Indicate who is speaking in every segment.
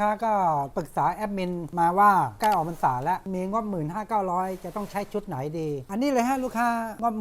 Speaker 1: ข้าก็ปรึกษาแอดมินมาว่าใกล้ออกพรรษาแล้วมีงบ1 5 9 0 0จะต้องใช้ชุดไหนดี อันนี้เลยฮะลูกค้างบ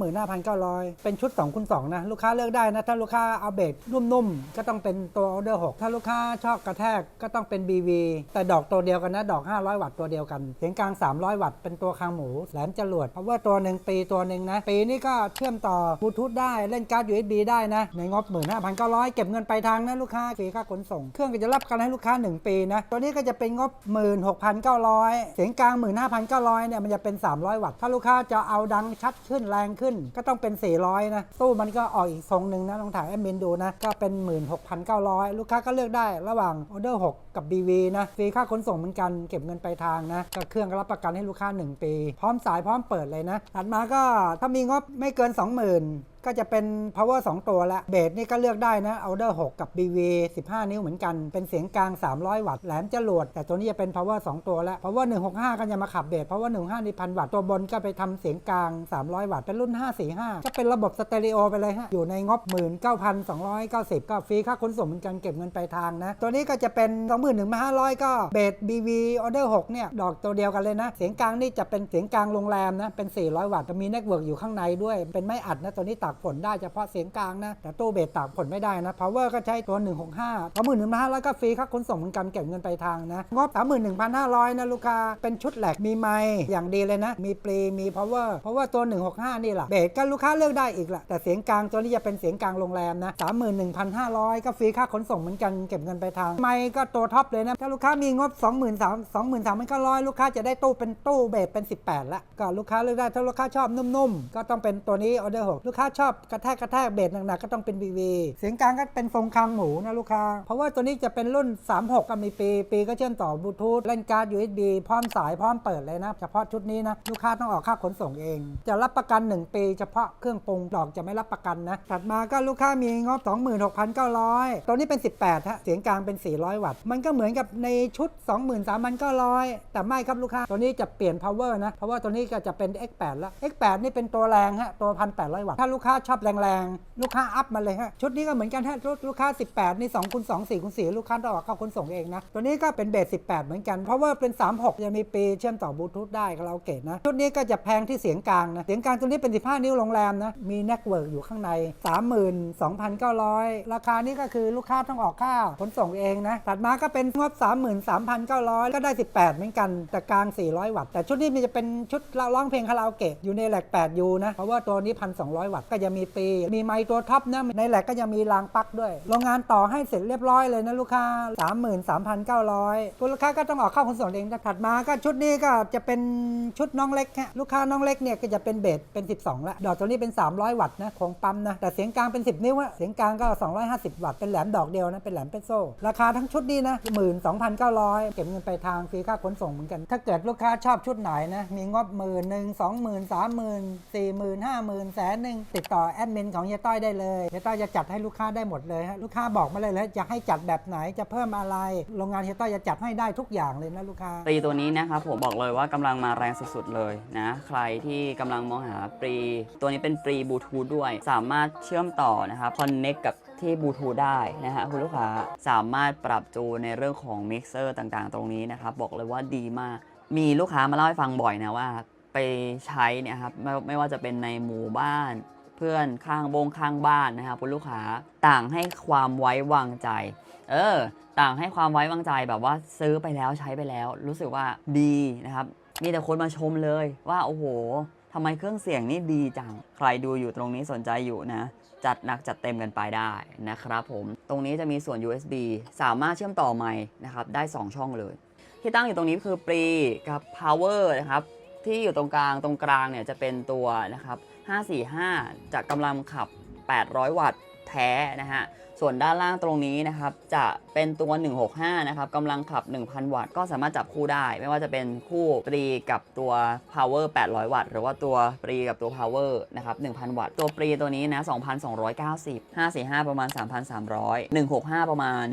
Speaker 1: 15,900เป็นชุด2คูณ2นะ ลูกค้าเลือกได้นะ ถ้าลูกค้าเอาเบสนุ่มๆ ก็ต้องเป็นตัวออเดอร์6ถ้าลูกค้าชอบกระแทกก็ต้องเป็น BV แต่ดอกตัวเดียวกันนะ ดอก 500 วัตต์ตัวเดียวกัน เสียงกลาง 300 วัตต์เป็นตัวคางหมูแหลมจรวดเพราะว่าตัวหนึ่งปีตัวหนึ่งนะ ปีนี้ก็เชื่อมต่อบลูทูธได้เล่นการ์ด USB ได้นะในงบ15,900เก็บเงินไปลายทางนะลูกค้าฟรีค่าขนส่งเครื่องก็จะรับกันให้ลูกค้า 1 ปีนะ ตัวนี้ก็จะเป็นงบ 16,900 เสียงกลาง 15,900 เนี่ยมันจะเป็น 300 วัตต์ ถ้าลูกค้าจะเอาดังชัดขึ้นแรงขึ้น ก็ต้องเป็น 400 นะ ตู้มันก็ออกอีกทรงหนึ่งนะลองถ่ายแอดมินดูนะ ก็เป็น 16,900 ลูกค้าก็เลือกได้ระหว่างออเดอร์6กับ BV นะฟรีค่าขนส่งเหมือนกันเก็บเงินไปลายทางนะก็เครื่องก็รับประกันให้ลูกค้า 1 ปี พร้อมสายพร้อมเปิดเลยนะถัดมาก็ถ้ามีงบไม่เกิน 20,000 ก็จะเป็น power 2 ตัวละเบสนี่ก็เลือกได้นะ Outer 6 กับ BV 15 นิ้วเหมือนกัน เป็นเสียงกลาง 300 วัตต์ แหลมจรวด แต่ตัวนี้จะเป็น power 2 ตัวละ power 165 ก็จะมาขับเบส power 165นี่พันวัตต์ ตัวบนก็ไปทำเสียงกลาง 300 วัตต์ เป็นรุ่น 545 ก็เป็นระบบสเตอริโอไปเลยฮะ อยู่ในงบ 19,290 ก็ฟรีค่าขนส่งเหมือนกันเก็บเงินปลายทางนะ ตัวนี้ก็จะเป็น 21,500 ก็เบส BV Order 6 เนี่ย ดอกตัวเดียวกันเลยนะ เสียงกลางนี่จะเป็นเสียงกลางโรงแรมนะ เป็น 400 วัตต์จะมีเน็ตเวิร์กอยู่ข้างในด้วย เป็นไม่อัดนะ ตัวนี้ตักากฝนได้เฉพาะเสียงกลางนะ แต่ตู้เบสตากฝนไม่ได้นะ power ก็ใช้ตัว 165 21,500ก็ฟรีค่าขนส่งเหมือนกันเก็บเงินไปทางนะ งบ 31,500 นะลูกค้า เป็นชุดแหลกมีไมค์อย่างดีเลยนะ มีปรีมี power เพราะว่าตัว 165 นี่แหละเบสก็ลูกค้าเลือกได้อีกละแต่เสียงกลางตัวนี้จะเป็นเสียงกลางโรงแรมนะ 31,500 ก็ฟรีค่าขนส่งเหมือนกันเก็บเงินไปทาง ไมค์ก็ตัวท็อปเลยนะ ถ้าลูกค้ามีงบ 23,000 23,900 ลูกค้าจะได้ตู้เป็นตู้เบสเป็น 18ละก็ลูกค้าเลือกได้ถ้าลูกค้าชอบนุ่มๆก็ต้องเป็นตัวนี้ออเดอร์6ลูกค้าชอบกระแทกกระแทกเบสหนักๆก็ต้องเป็น BV เสียงกลางก็เป็นทรงคางหมูนะลูกค้า เพราะว่าตัวนี้จะเป็นรุ่น 36ก็มีปี ปีก็เชื่อมต่อบลูทูธเล่นการ์ด USB พร้อมสายพร้อมเปิดเลยนะ เฉพาะชุดนี้นะลูกค้าต้องออกค่าขนส่งเอง จะรับประกัน 1 ปี เฉพาะเครื่องปรุงดอกจะไม่รับประกันนะถัดมาก็ลูกค้ามีงบ 26,900 ตัวนี้เป็น 18ฮะเสียงกลางเป็น 400 วัตต์มันก็เหมือนกับในชุด 23,900 แต่ไม่ครับลูกค้าตัวนี้จะเปลี่ยน power นะเพราะว่าตัวนี้ก็จะเป็น X8 แล้ว X8 นี่เป็นตัวแรงฮะตัว 1,800 วัตต์ถ้าลูกค้าชอบแรงๆ ลูกค้าอัพมาเลยฮะ ชุดนี้ก็เหมือนกันฮะลูกลูกค้า 18 นี่2คูณ2 4คูณ4ลูกค้าต้องออกเข้าขนส่งเองนะ ตัวนี้ก็เป็นเบส 18 เหมือนกัน เพราะว่าเป็น 36ยังมีปีเชื่อมต่อบลูทูธได้คาราโอเกะนะ ชุดนี้ก็จะแพงที่เสียงกลางนะ เสียงกลางตัวนี้เป็น 15 นิ้วโรงแรมนะ มีเน็ตเวิร์กอยู่ข้างใน 32,900 ราคานี้ก็คือลูกค้าต้องออกค่าขนส่งเองนะ ถัดมาก็เป็นงบ 33,900 ก็ได้ 18 เหมือนกัน แต่กลาง 400 วัตต์ แต่ชุดนี้มันจะเป็นชุดร้องเพลงคาราโอเกะอยู่ในแหลก 8U นะ เพราะว่าตัวนี้ 1,200 วัตต์ก็จะมีปี มีไมค์ตัวท็อปนะในแหลกก็จะมีรางปลั๊กด้วย โรงงานต่อให้เสร็จเรียบร้อยเลยนะลูกค้า 33,900คุณลูกค้าก็ต้องออกค่าขนส่งเองถัดมาก็ชุดนี้ก็จะเป็นชุดน้องเล็กฮะลูกค้าน้องเล็กเนี่ยก็จะเป็นเบสเป็น 12 ละดอกตัวนี้เป็น 300 วัตต์นะของปั๊มนะแต่เสียงกลางเป็น 10 นิ้วอะเสียงกลางก็ 250 วัตต์เป็นแหลมดอกเดียวนะเป็นแหลมเปโซราคาทั้งชุดนี้นะ12,900 เก็บเงินไปทางฟรีค่าขนส่งเหมือนกัน ถ้าเกิดลูกค้าชอบชุดไหนนะมีงบหมื่นหนึ่งสองหมื่นสามหมื่นสี่หมื่นห้าหมื่นแสนหนึ่งติดต่อแอดมินของเฮียต้อยได้เลยเฮียต้อยจะจัดให้ลูกค้าได้หมดเลยฮะลูกค้าบอกมาเลยแล้วจะให้จัดแบบไหนจะเพิ่มอะไร โรงงานเฮียต้อยจะจัดให้ได้ทุกอย่างเลยนะลูกค้า
Speaker 2: ปรีตัวนี้นะครับผมบอกเลยว่ากำลังมาแรงสุดๆเลยนะใครที่กำลังมองหาปรี ตัวนี้เป็นปรีบลูทูธด้วย สามารถเชื่อมต่อนะครับคอนเน็กกับที่บลูทูธได้นะฮะคุณลูกค้าสามารถปรับจูนในเรื่องของมิกเซอร์ต่างๆ ตรงนี้นะครับบอกเลยว่าดีมาก มีลูกค้ามาเล่าให้ฟังบ่อยนะว่า ไปใช้เนี่ยครับไม่ไม่ว่าจะเป็นในหมู่บ้าน เพื่อนข้างบงข้างบ้านนะครับคุณลูกค้าต่างให้ความไว้วางใจ เออ ต่างให้ความไว้วางใจแบบว่าซื้อไปแล้วใช้ไปแล้ว รู้สึกว่าดีนะครับมีแต่คนมาชมเลยว่าโอ้โหทำไมเครื่องเสียงนี่ดีจัง ใครดูอยู่ตรงนี้สนใจอยู่นะ จัดหนักจัดเต็มกันไปได้นะครับผม ตรงนี้จะมีส่วน USB สามารถเชื่อมต่อไมค์นะครับ ได้ 2 ช่องเลย ที่ตั้งอยู่ตรงนี้คือปรีกับ power นะครับ ที่อยู่ตรงกลางตรงกลางเนี่ยจะเป็นตัวนะครับ 545 จากกำลังขับ 800 วัตต์แท้นะฮะ ส่วนด้านล่างตรงนี้นะครับ จะเป็นตัว 165 นะครับกำลังขับ 1,000 วัตต์ ก็สามารถจับคู่ได้ ไม่ว่าจะเป็นคู่ปรีกับตัว power 800 วัตต์ หรือว่าตัวปรีกับตัว power นะครับ 1,000 วัตต์ ตัวปรีตัวนี้นะ 2,290 545 ประมาณ 3,300 165 ประมาณ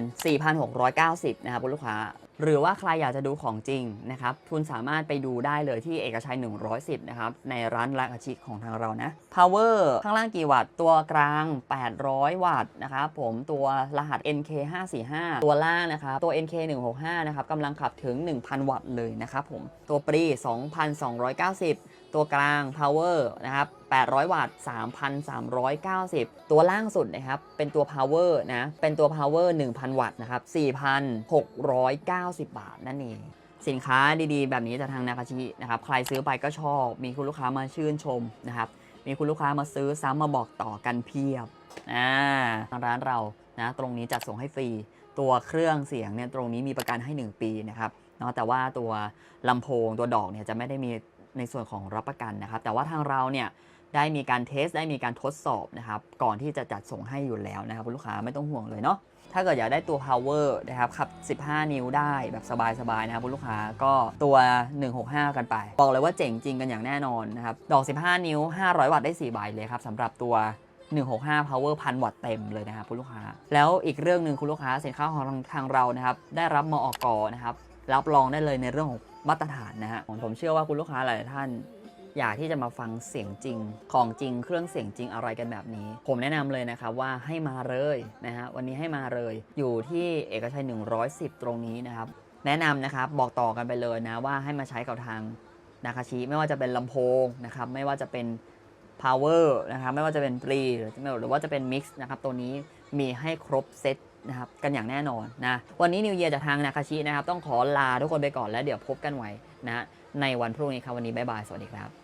Speaker 2: 4,690 นะครับคุณลูกค้า หรือว่าใครอยากจะดูของจริงนะครับคุณสามารถไปดูได้เลยที่เอกชัย 110 นะครับ ในร้านรักอาชิของทางเรานะ power ข้างล่างกี่วัตต์ ตัวกลาง 800 วัตต์นะครับผมผมตัวรหัส NK 545ตัวล่างนะครับ ตัว NK 165นะครับกำลังขับถึง 1,000 วัตต์เลยนะครับผม ตัวปรี 2,290 ตัวกลาง power นะครับ 800 วัตต์ 3,390 ตัวล่างสุดนะครับ เป็นตัว power นะ เป็นตัว power 1,000 วัตต์นะครับ 4,690 บาทนั่นเอง สินค้าดีๆ แบบนี้จากทางนาคาชินะครับ ใครซื้อไปก็ชอบ มีคุณลูกค้ามาชื่นชมนะครับ มีคุณลูกค้ามาซื้อซ้ำมาบอกต่อกันเพียบอ่าทางร้านเรา นะ ตรงนี้จัดส่งให้ฟรี ตัวเครื่องเสียงเนี่ย ตรงนี้มีประกันให้ 1 ปีนะครับเนาะแต่ว่าตัวลำโพงตัวดอกเนี่ยจะไม่ได้มี ในส่วนของรับประกันนะครับ แต่ว่าทางเราเนี่ยได้มีการเทสได้มีการทดสอบนะครับ ก่อนที่จะจัดส่งให้อยู่แล้วนะครับคุณลูกค้าไม่ต้องห่วงเลยเนาะถ้าเกิดอยากได้ตัว power นะครับขับ 15 นิ้วได้แบบสบายๆนะครับคุณลูกค้าก็ตัว 165 กันไป บอกเลยว่าเจ๋งจริงกันอย่างแน่นอนนะครับ ดอก 15 นิ้ว 500 วัตต์ได้ 4 ใบเลยครับสำหรับตัว 165 power พันวัตต์เต็มเลยนะครับคุณลูกค้า แล้วอีกเรื่องหนึ่งคุณลูกค้าสินค้าของทางทางเรานะครับ ได้รับมอกนะครับ รับรองได้เลยในเรื่องของมาตรฐานนะฮะผมเชื่อว่าคุณลูกค้าหลายท่าน อยากที่จะมาฟังเสียงจริง ของจริง เครื่องเสียงจริงอะไรกันแบบนี้ ผมแนะนำเลยนะครับว่าให้มาเลยนะฮะวันนี้ให้มาเลย อยู่ที่เอกชัย 110 ตรงนี้นะครับ แนะนำนะครับบอกต่อกันไปเลยนะว่าให้มาใช้กับทางนาคาชิไม่ว่าจะเป็นลำโพงนะครับไม่ว่าจะเป็น power นะครับไม่ว่าจะเป็นปรีหรือหรือว่าจะเป็น mix นะครับตัวนี้มีให้ครบเซต นะครับกันอย่างแน่นอนนะวันนี้นิวเยียจากทางนาคาชินะครับต้องขอลาทุกคนไปก่อนแล้วเดี๋ยวพบกันไว้นะฮะในวันพรุ่งนี้ครับวันนี้บ๊ายบายสวัสดีครับ